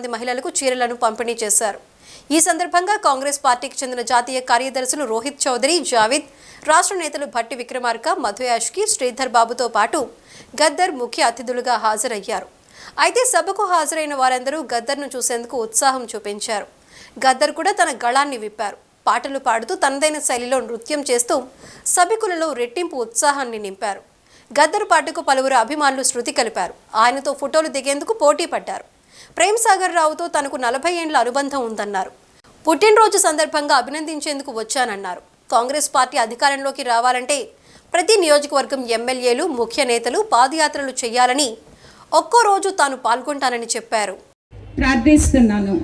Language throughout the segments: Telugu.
మంది మహిళలకు చీరలను పంపిణీ చేశారు. ఈ సందర్భంగా కాంగ్రెస్ పార్టీకి చెందిన జాతీయ కార్యదర్శులు రోహిత్ చౌదరి జావిద్ రాష్ట్ర నేతలు భట్టి విక్రమార్క మధుయాష్కి శ్రీధర్ బాబుతో పాటు గద్దర్ ముఖ్య అతిథులుగా హాజరయ్యారు. అయితే సభకు హాజరైన వారందరూ గద్దర్ను చూసేందుకు ఉత్సాహం చూపించారు. గద్దర్ కూడా తన గళాన్ని విప్పారు. పాటలు పాడుతూ తనదైన శైలిలో నృత్యం చేస్తూ సభికులలో రెట్టింపు ఉత్సాహాన్ని నింపారు. గద్దర్ పాటకు పలువురు అభిమానులు శృతి కలిపారు. ఆయనతో ఫోటోలు దిగేందుకు పోటీ పడ్డారు. ప్రేమ్ సాగర్ రావుతో తనకు నలభై ఏండ్ల అనుబంధం ఉందన్నారు. పుట్టినరోజు సందర్భంగా అభినందించేందుకు వచ్చానన్నారు. కాంగ్రెస్ పార్టీ అధికారంలోకి రావాలంటే ప్రతి నియోజకవర్గం ఎమ్మెల్యేలు ముఖ్య నేతలు పాదయాత్రలు చేయాలని ఒక్కో రోజు తాను పాల్గొంటానని చెప్పారు. ప్రార్థిస్తున్నాను.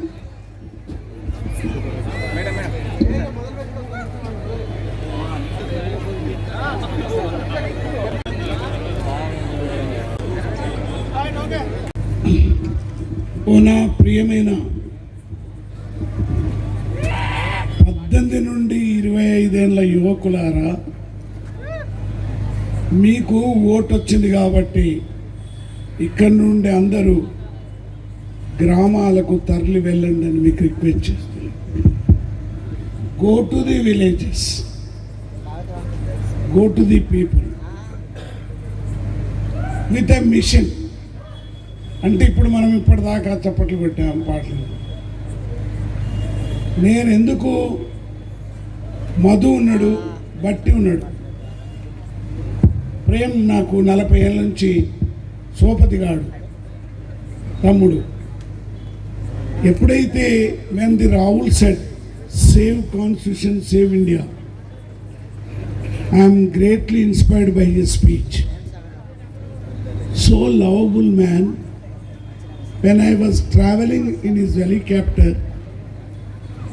ఓ నా ప్రియమైన? పద్దెనిమిది నుండి ఇరవై ఐదేళ్ళ యువకులారా మీకు ఓటు వచ్చింది కాబట్టి ఇక్కడ నుండి అందరూ గ్రామాలకు తరలి వెళ్ళండి అని మీకు రిక్వెస్ట్ చేస్తున్నాను. Go to the villages go to the people. With a mission. అంటే ఇప్పుడు మనం ఇప్పటిదాకా చప్పట్లు పెట్టాం పాటలు. నేను ఎందుకు మధు ఉన్నాడు బట్టి ఉన్నాడు? ప్రేమ్ నాకు నలభై ఏళ్ళ నుంచి సోపతిగాడు తమ్ముడు. ఎప్పుడైతే when the Rahul set save constitution save India. I'm greatly inspired by his speech. So lovable man when I was traveling in his helicopter,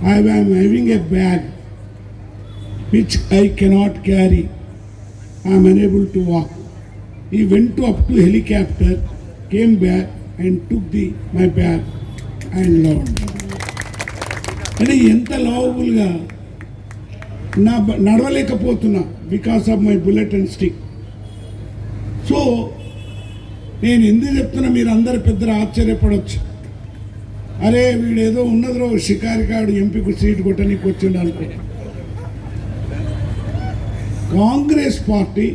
I am having a bag which I cannot carry. I am unable to walk. He went to up to helicopter, came back and took the my bag and loved. అంటే ఎంత లవబుల్గా నా నడవలేకపోతున్నా because of my bullet and stick so నేను ఎందుకు చెప్తున్నా మీరు అందరు పెద్దలు ఆశ్చర్యపడవచ్చు అరే వీడేదో ఉన్నదో షికారికాడు ఎంపీకు సీటు కొట్టడానికి వచ్చిండు అనుకో. Congress party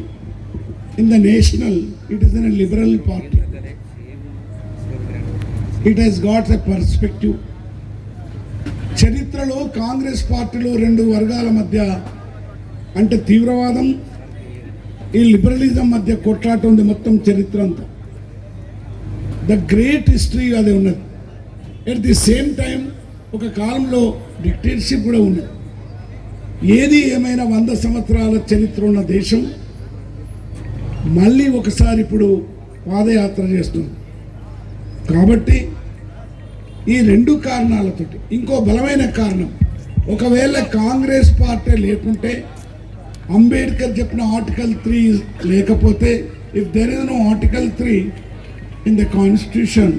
in the national it is in liberal party. It has got a perspective. చరిత్రలో కాంగ్రెస్ పార్టీలో రెండు వర్గాల మధ్య అంటే తీవ్రవాదం ఈ లిబరలిజం మధ్య కొట్లాట ఉంది మొత్తం చరిత్ర అంతా. ద గ్రేట్ హిస్టరీ అది ఉన్నది. ఎట్ ది సేమ్ టైం ఒక కాలంలో డిక్టేటర్షిప్ కూడా ఉన్నది. ఏది ఏమైనా వంద సంవత్సరాల చరిత్ర ఉన్న దేశం మళ్ళీ ఒకసారి ఇప్పుడు పాదయాత్ర చేస్తుంది. కాబట్టి ఈ రెండు కారణాలతోటి ఇంకో బలమైన కారణం ఒకవేళ కాంగ్రెస్ పార్టీ లేకుంటే అంబేద్కర్ చెప్పిన ఆర్టికల్ త్రీ లేకపోతే if there is no article three in the constitution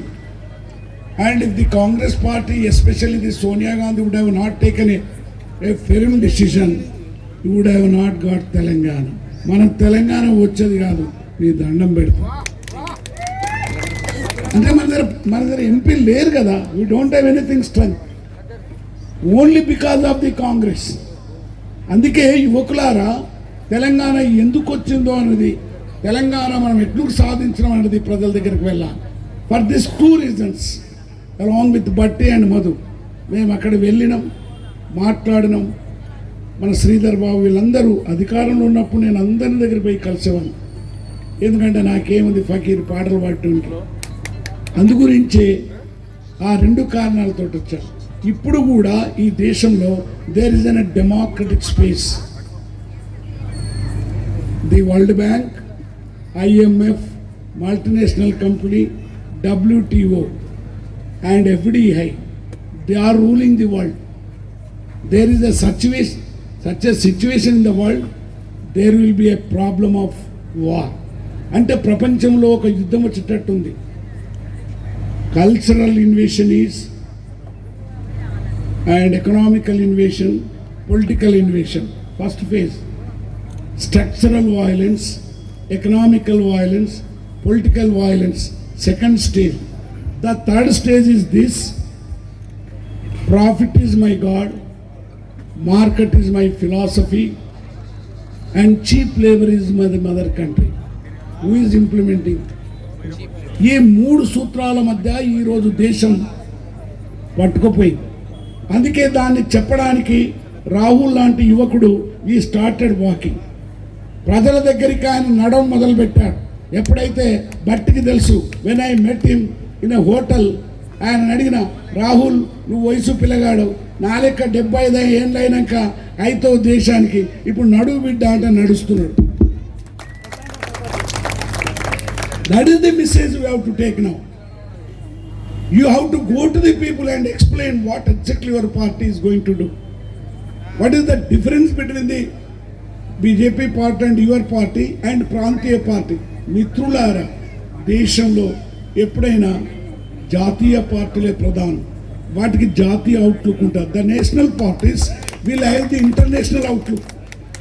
and if the congress party especially the sonia gandhi would have not taken a, a firm decision you would have not got Telangana మనం తెలంగాణ వచ్చేది కాదు నీ దండం పెడతాం అంటే మన దగ్గర మన దగ్గర ఎంపీ లేరు కదా we don't have anything strength only because of the Congress అందుకే యువకులారా తెలంగాణ ఎందుకు వచ్చిందో అన్నది తెలంగాణ మనం ఎట్లు సాధించడం అనేది ప్రజల దగ్గరికి వెళ్ళాలి. For this two reasons along with Batti and Madhu మేము అక్కడ వెళ్ళినాం మాట్లాడినాం. మన శ్రీధర్ బాబు వీళ్ళందరూ అధికారంలో ఉన్నప్పుడు నేను అందరి దగ్గర పోయి కలిసేవాను ఎందుకంటే నాకేముంది ఫకీర్ పాటలు పాడుతుంటే. అందుగురించే ఆ రెండు కారణాలతో వచ్చాను. ఇప్పుడు కూడా ఈ దేశంలో there is undemocratic space the World Bank IMF multinational company WTO and FDI they are ruling the world. There is a situation such a situation in the world there will be a problem of war అంటే ప్రపంచంలో ఒక యుద్ధం వచ్చేటట్టుంది. Cultural invasion is and economical invasion political invasion first phase structural violence, economical violence, political violence, second stage. The third stage is this Profit is my God, market is my philosophy, and cheap labor is my mother country. Who is implementing? ఈ మూడు సూత్రాల మధ్య ఈరోజు దేశం పట్టుకుపోయింది అందుకే దాన్ని చెప్పడానికి రాహుల్ లాంటి యువకుడు ఈ స్టార్టెడ్ వాకింగ్ ప్రజల దగ్గరికి ఆయన నడవం మొదలుపెట్టాడు. ఎప్పుడైతే బట్టికి తెలుసు when I met him in a hotel ఆయన అడిగిన రాహుల్ నువ్వు వయసు పిల్లగాడు. నాలెక్క డెబ్బై ఐదు ఏళ్ళు అయినాక అయితో దేశానికి ఇప్పుడు నడువు బిడ్డ అంటే నడుస్తున్నాడు. That is the message you have to take now you have to go to the people and explain what exactly your party is going to do what is the difference between the BJP party and your party and ప్రాంతీయ పార్టీ. మిత్రులారా దేశంలో ఎప్పుడైనా జాతీయ పార్టీలే ప్రధానం. వాటికి జాతీయ అవుట్లుక్ ఉంటుంది. The national parties will have the international outlook.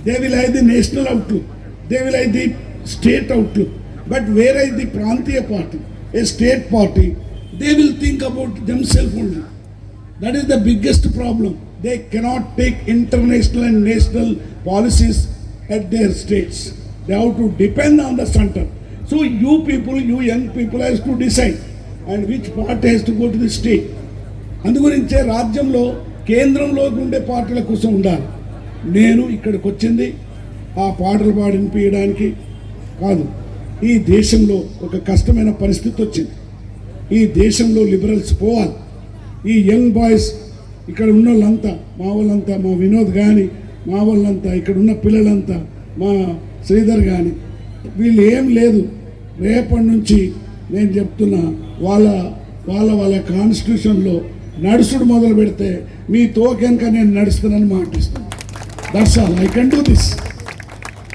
They will have the national outlook. They will have the state outlook. But where I the ప్రాంతీయ party? A state party? They will think about them self only. That is the biggest problem. They cannot take international and national policies at their states. They have to depend on the center. So you people, you young people has to decide and which party has to go to the state. అందుగురించే రాజ్యంలో కేంద్రంలో ఉండే పార్టీల కోసం ఉండాలి నేను ఇక్కడికి వచ్చింది ఆ పాటలు పాడినిపించడానికి కాదు ఈ దేశంలో ఒక కష్టమైన పరిస్థితి వచ్చింది ఈ దేశంలో లిబరల్స్ పోవాలి ఈ యంగ్ బాయ్స్ ఇక్కడ ఉన్న వాళ్ళంతా మా వాళ్ళంతా మా వినోద్ కానీ మా వాళ్ళంతా ఇక్కడ ఉన్న పిల్లలంతా మా శ్రీధర్ కానీ వీళ్ళు ఏం లేదు. రేపటి నుంచి నేను చెప్తున్నా వాళ్ళ వాళ్ళ వాళ్ళ కాన్స్టిట్యూషన్లో నడుచుడు మొదలు పెడితే మీ తోకెనక నేను నడుస్తానని మాటిస్తాను that's all I can do this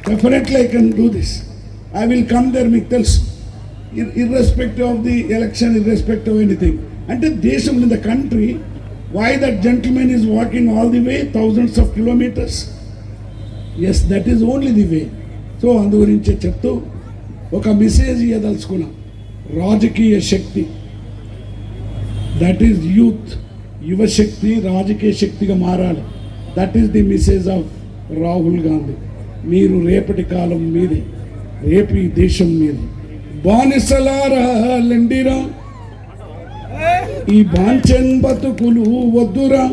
definitely I can do this I will come there మీకు తెలుసు. Irrespective of the election irrespective anything అంటే దేశం in the country why that gentleman is walking all the way thousands of kilometres yes that is only the way so అందు గురించే చెప్తూ ఒక మెసేజ్ ఇవ్వదలుచుకున్నా రాజకీయ శక్తి. దట్ ఈజ్ యూత్ యువశక్తి రాజకీయ శక్తిగా మారాలి. That is the message of Rahul Gandhi మీరు రేపటి కాలం మీది రేపు ఈ దేశం మీది. బానిసలారా లెండిరా ఈ బాంచన్ బతుకులు వద్దురా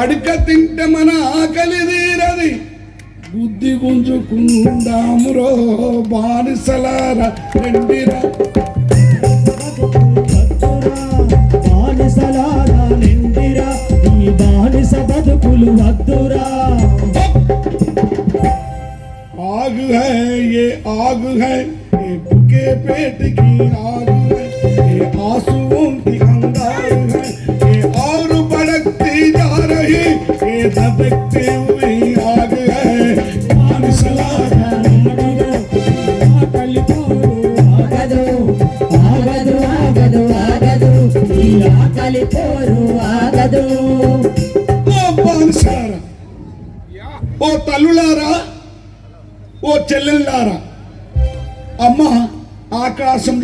అడక తింటే మన ఆకలి తీరది బుద్ధి గుంజుకుందామురో బానిసలారా రెండిరా బానిసలారా నిండిరా ఈ బానిస బతుకులు వద్దురా आग है ये आग है ये भूखे पेट की आग है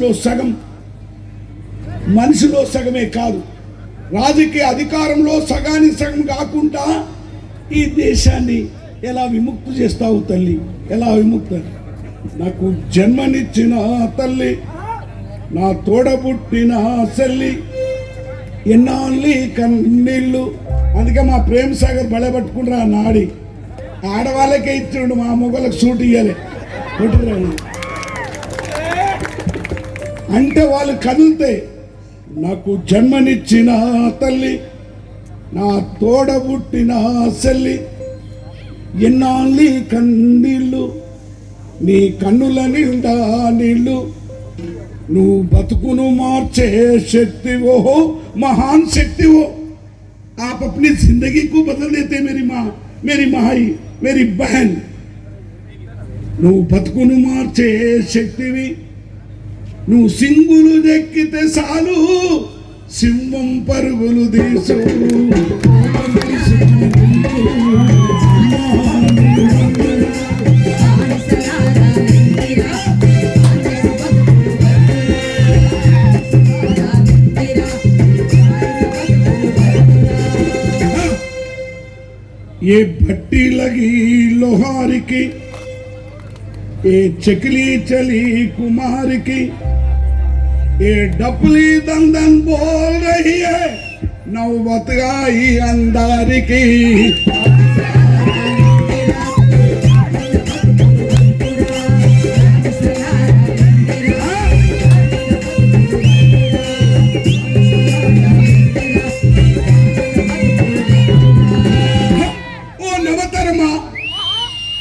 ఆకాశంలో సగం మనిషిలో సగమే కాదు. రాజకీయ అధికారంలో సగానికి సగం కాకుండా ఈ దేశాన్ని ఎలా విముక్తి చేస్తావు తల్లి? ఎలా విముక్తి? నాకు జన్మనిచ్చిన తల్లి నా తోడబుట్టిన చెల్లి ఎన్నాళ్ళి కన్నీళ్ళు. అందుకే మా ప్రేమ్ సాగర్ బలపట్టుకుంటారు ఆ నాడి. ఆడవాళ్ళకే ఇచ్చిండు మా మొగలకు సూట్ ఇయ్యలే. కొట్టురా. అంటే వాళ్ళు కదిలితే నాకు జన్మనిచ్చిన తల్లి నా తోడబుట్టిన చెల్లి ఎన్నాళ్ళి కన్నీళ్ళు నీ కన్నుల నిండా నీళ్ళు నువ్వు బతుకును మార్చే శక్తివో महान शक्ति हो आप अपनी जिंदगी को बदल देते मेरी माँ मेरी माई मेरी बहन నువ్వు బతుకును మార్చే శక్తివి నువ్వు సింగులు దెక్కితే చాలు. సింహం పరుగులు దేశం ये भट्टी लगी लोहार చకిలీ ये కుమారికి चली कुमार ये डपली दंदन बोल रही है नौबत आई अंदार की ఓ నవతరమా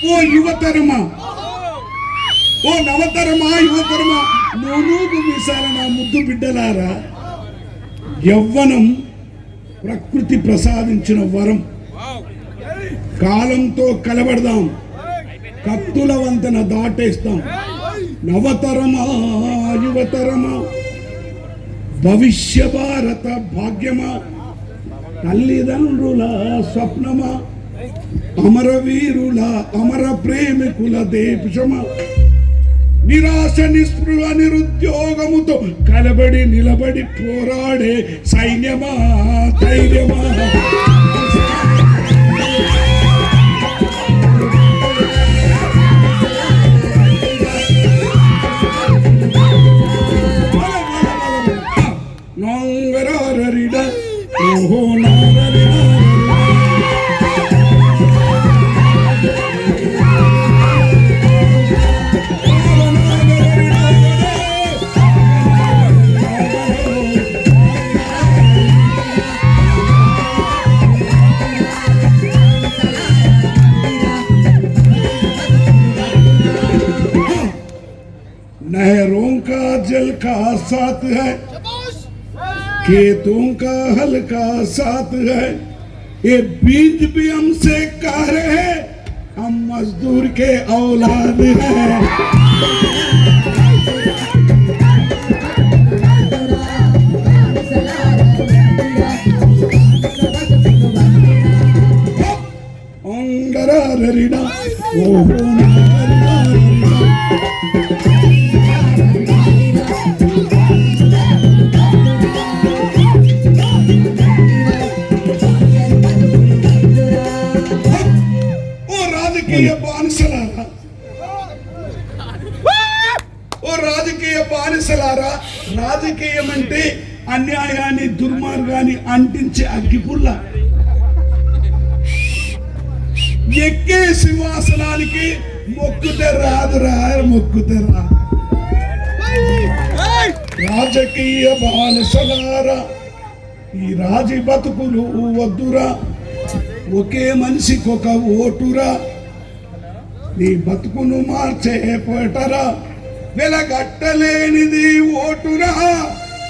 ఓ యువతరమా ఓ నవతరమా యువతరమా నూనూగు మీసాల నా ముద్దు బిడ్డలారా యవ్వనం ప్రకృతి ప్రసాదించిన వరం. కాలంతో కలబడదాం కత్తుల వంతన దాటేస్తాం. నవతరమా యువతరమా భవిష్య భారత భాగ్యమా తల్లిదండ్రుల స్వప్నమా అమరవీరుల అమర ప్రేమికుల దేశమా నిరాశ నిస్పృహ నిరుద్యోగముతో కలబడి నిలబడి పోరాడే సైన్యమా ధైర్యమా? हल्का साथ है। खेतों का हल्का साथ है। ये बीज भी हमसे कह रहे हैं। हम मजदूर के औलाद हैं। Marina. Oh, అన్యాయాన్ని దుర్మార్గాన్ని అంటించే అగ్గిపుల్ల. ఎక్కే సింహాసనానికి మొక్కుతే రాదురా మొక్కుతే రాదు రాజకీయ బాలసలారా ఈ రాజీ బతుకులు వద్దురా. ఒకే మనిషికి ఒక ఓటురా. నీ బతుకును మార్చే పటరా వెలగట్టలేనిది ఓటురా.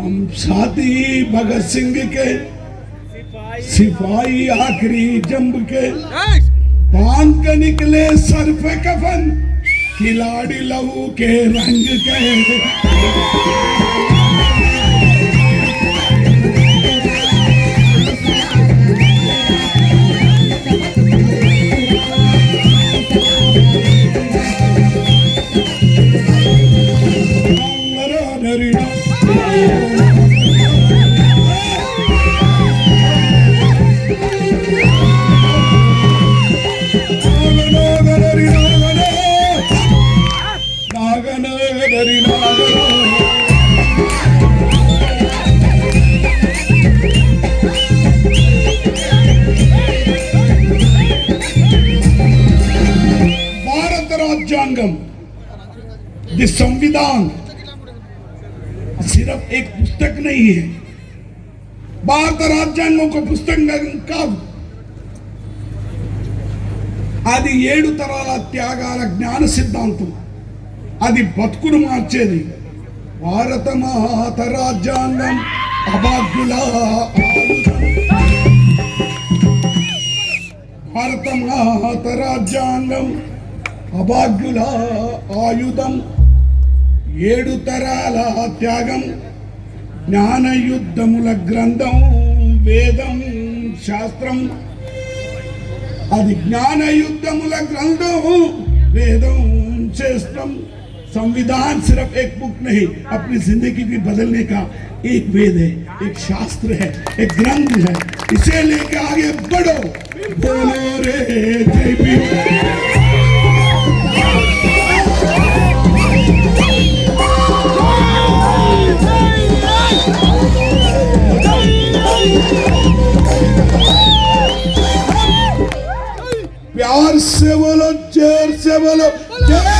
हम साथी भगत सिंह के सिपाही आखिरी जंब के। बाँध के निकले सर पे कफन खिलाड़ी लहू के रंग के। నాగనగరి నాగన భారత రాజ్యాంగం ది संविधान सिर्फ एक पुस्तक नहीं है భారత రాజ్యాంగం ఒక పుస్తకం కాదు అది ఏడు తరాల త్యాగాల జ్ఞాన సిద్ధాంతం అది బతుకును మార్చేది. భారత మాత రాజ్యాంగం అబాధ్యుల భారత మాత రాజ్యాంగం అభాగ్యుల ఆయుధం. ఏడు తరాల త్యాగం జ్ఞానయుద్ధముల గ్రంథం వేదం శాస్త్రం. అది జ్ఞానయుద్ధముల గ్రంథం వేదం శాస్త్రం. संविधान सिर्फ़ एक बुक नहीं, अपनी ज़िंदगी भी बदलने का एक वेद है, एक शास्त्र है, एक ग्रंथ है। इसे लेके आगे बढ़ो। बोलो रे प्यार से बोलो ज़ोर से बोलो, जय